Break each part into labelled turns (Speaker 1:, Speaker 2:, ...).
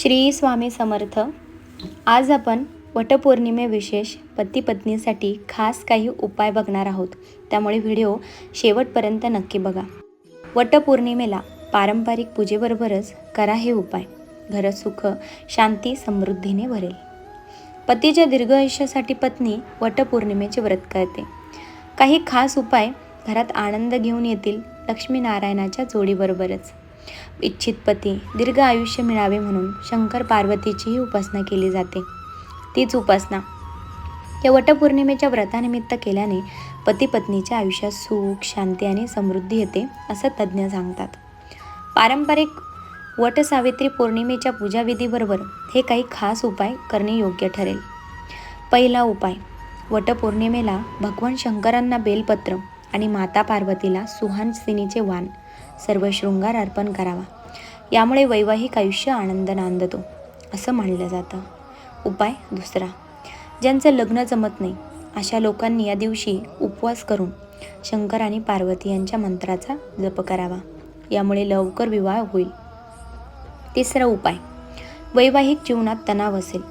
Speaker 1: श्री स्वामी समर्थ. आज आपण वटपौर्णिमे विशेष पती पत्नीसाठी खास काही उपाय बघणार आहोत. त्यामुळे व्हिडिओ शेवटपर्यंत नक्की बघा. वटपौर्णिमेला पारंपरिक पूजेबरोबरच करा हे उपाय. घरात सुख शांती समृद्धीने भरेल. पतीच्या दीर्घ आयुष्यासाठी पत्नी वटपौर्णिमेचे व्रत करते. काही खास उपाय घरात आनंद घेऊन येतील लक्ष्मीनारायणाच्या जोडीबरोबरच. इच्छित पती दीर्घ आयुष्य मिळावे म्हणून शंकर पार्वतीचीही उपासना केली जाते. तीच उपासना या वटपौर्णिमेच्या व्रतानिमित्त केल्याने पती पत्नीच्या आयुष्यात सुख शांती आणि समृद्धी येते असं तज्ज्ञ सांगतात. पारंपरिक वटसावित्री पौर्णिमेच्या पूजाविधीबरोबर हे काही खास उपाय करणे योग्य ठरेल. पहिला उपाय वटपौर्णिमेला भगवान शंकरांना बेलपत्र आणि माता पार्वतीला सुहानसिनीचे वाण सर्व शृंगार अर्पण करावा. यामुळे वैवाहिक आयुष्य आनंद नांदतो असं मानलं जातं. उपाय दुसरा ज्यांचं लग्न जमत नाही अशा लोकांनी या दिवशी उपवास करून शंकर आणि पार्वती यांच्या मंत्राचा जप करावा. यामुळे लवकर विवाह होईल. तिसरा उपाय वैवाहिक जीवनात तणाव असेल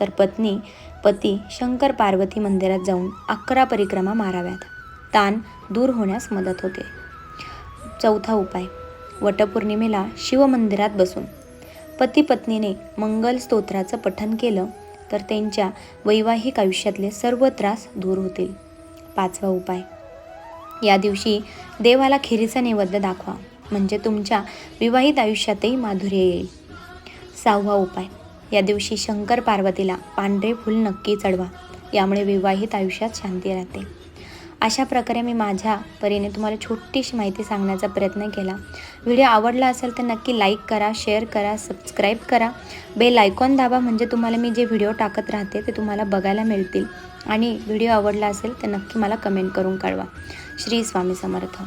Speaker 1: तर पत्नी पती शंकर पार्वती मंदिरात जाऊन अकरा परिक्रमा माराव्यात. ताण दूर होण्यास मदत होते. चौथा उपाय. वटपौर्णिमेला शिवमंदिरात बसून. पती पत्नीने मंगल स्तोत्राचं पठन केलं तर त्यांच्या वैवाहिक आयुष्यातले सर्व त्रास दूर होतील. पाचवा उपाय. या दिवशी देवाला खिरीचा नैवेद्य दाखवा म्हणजे तुमच्या विवाहित आयुष्यातही माधुर्य येईल. सहावा उपाय. या दिवशी शंकर पार्वतीला पांढरे फूल नक्की चढवा यामुळे विवाहित आयुष्यात शांती राहते. अशा प्रकारे मी माझ्या परीने तुम्हाला छोटीशी माहिती सांगण्याचा प्रयत्न केला. व्हिडिओ आवडला असेल तर नक्की लाईक करा शेअर करा सबस्क्राईब करा. बेल आयकॉन दाबा म्हणजे तुम्हाला मी जे व्हिडिओ टाकत राहते ते तुम्हाला बघायला मिळतील. आणि व्हिडिओ आवडला असेल तर नक्की मला कमेंट करून कळवा. श्री स्वामी समर्थ.